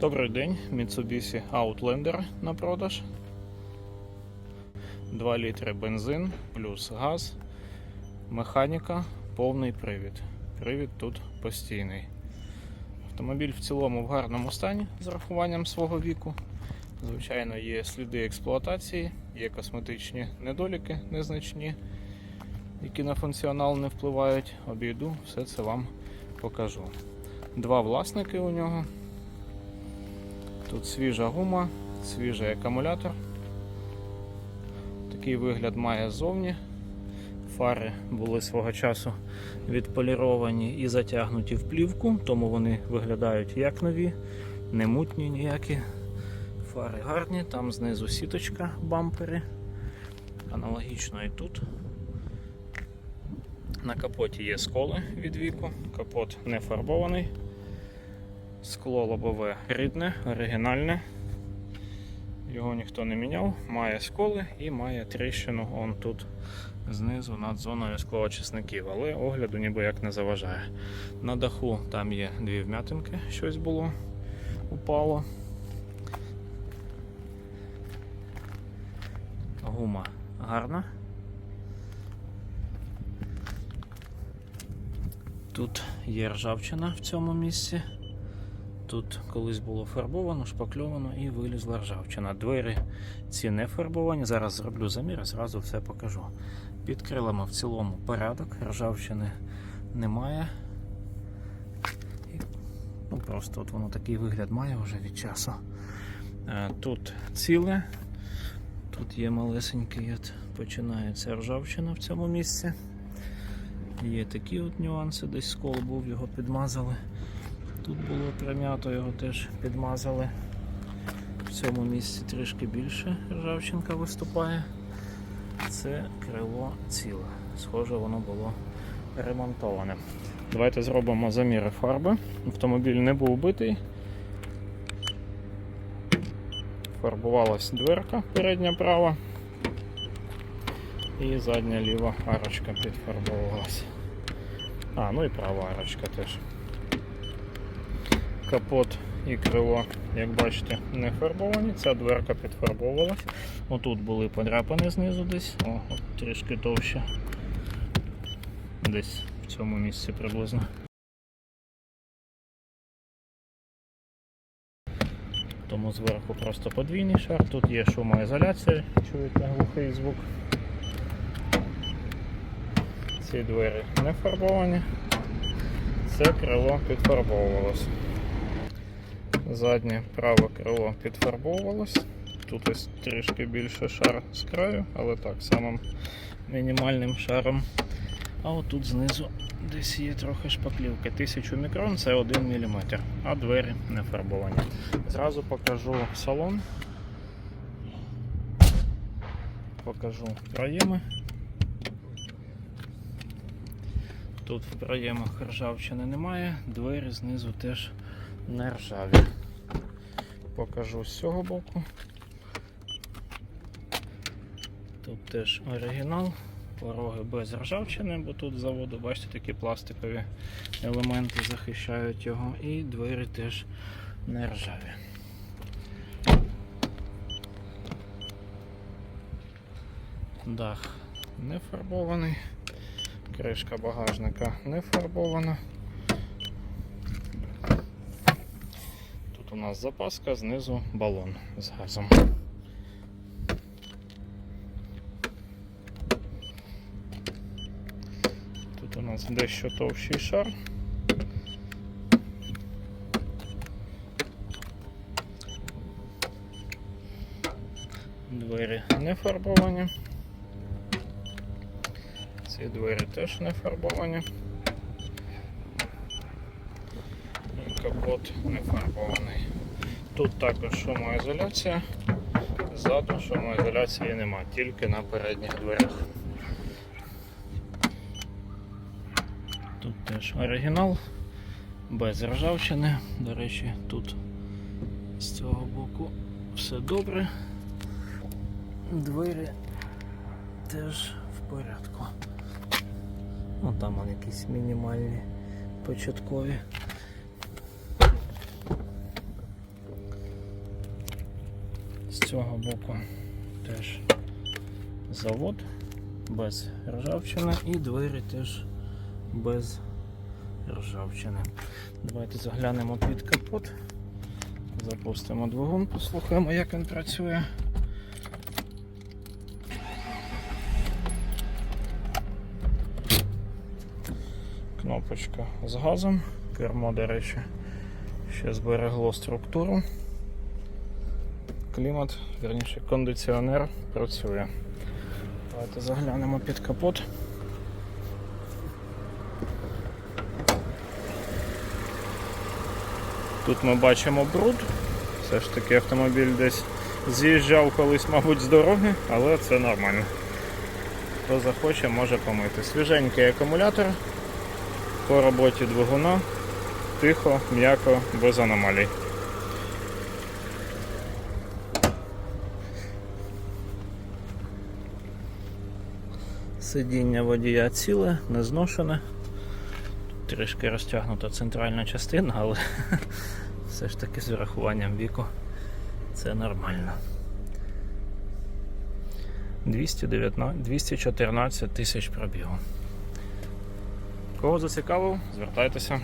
Добрий день, Mitsubishi Outlander на продаж. 2 літри бензин плюс газ, механіка, повний привід. Привід тут постійний. Автомобіль в цілому в гарному стані з рахуванням свого віку. Звичайно, є сліди експлуатації, є косметичні недоліки незначні, які на функціонал не впливають. Обійду, все це вам покажу. Два власники у нього. Тут свіжа гума, свіжий акумулятор. Такий вигляд має ззовні. Фари були свого часу відполіровані і затягнуті в плівку, тому вони виглядають як нові, не мутні ніякі. Фари гарні, там знизу сіточка, бампери. Аналогічно і тут. На капоті є сколи від віку, капот не фарбований. Скло лобове рідне, оригінальне. Його ніхто не міняв, має сколи і має тріщину он тут знизу над зоною склоочисників, але огляду ніби як не заважає. На даху там є дві вм'ятинки, щось було, упало. Гума гарна. Тут є ржавчина в цьому місці. Тут колись було фарбовано, шпакльовано і вилізла ржавчина. Двері ці не фарбовані. Зараз зроблю замір і зразу все покажу. Під крилами в цілому порядок, ржавчини немає. Ну Просто от воно такий вигляд має вже від часу. Е, Тут ціле, тут є малесенький, от починається ржавчина в цьому місці. Є такі от нюанси, десь скол був, його підмазали. Тут було прим'ято, його теж підмазали. В цьому місці трішки більше ржавчинка виступає. Це крило ціле. Схоже, воно було ремонтоване. Давайте зробимо заміри фарби. Автомобіль не був битий. Фарбувалась дверка передня права. І задня ліва арочка підфарбовувалась. А, ну і права арочка теж. Капот і крило, як бачите, не фарбовані. Ця дверка підфарбовувалась. Отут були подряпини знизу десь, о, от трішки товще. Десь в цьому місці приблизно. Тому зверху просто подвійний шар. Тут є шумоізоляція, чуєте глухий звук. Ці двері не фарбовані. Це крило підфарбовувалось. Заднє праве крило підфарбовувалось. Тут ось трішки більше шар з краю, але так, самим мінімальним шаром. А отут знизу десь є трохи шпаклівки. 1000 мікрон це 1 мм, а двері не фарбовані. Зразу покажу салон. Покажу проєми. Тут в проємах ржавчини немає, двері знизу теж не ржаві. Покажу з цього боку. Тут теж оригінал, пороги без ржавчини, бо тут з заводу, бачите, такі пластикові елементи захищають його, і двері теж не ржаві. Дах не фарбований. Кришка багажника не фарбована. Тут у нас запаска, знизу балон з газом. Тут у нас дещо товщий шар. Двері не фарбовані. Ці двері теж не фарбовані. І капот не фарбований. Тут також шумоізоляція. Ззаду шумоізоляції нема, тільки на передніх дверях. Тут теж оригінал, без ржавчини. До речі, тут з цього боку все добре. Двері теж в порядку. Ну там якісь мінімальні початкові. Цього боку теж завод без ржавчини і двері теж без ржавчини. Давайте заглянемо під капот. Запустимо двигун, послухаємо, як він працює. Кнопочка з газом. Кермо, до речі, ще зберегло структуру. Клімат, верніше, кондиціонер працює. Давайте заглянемо під капот. Тут ми бачимо бруд. Все ж таки автомобіль десь з'їжджав колись, мабуть, з дороги, але це нормально. Хто захоче, може помити. Свіженький акумулятор по роботі двигуна. Тихо, м'яко, без аномалій. Сидіння водія ціле, не зношене. Тут трішки розтягнута центральна частина, але все ж таки з врахуванням віку це нормально. 219, 214 тисяч пробігу. Кого зацікавив, звертайтеся.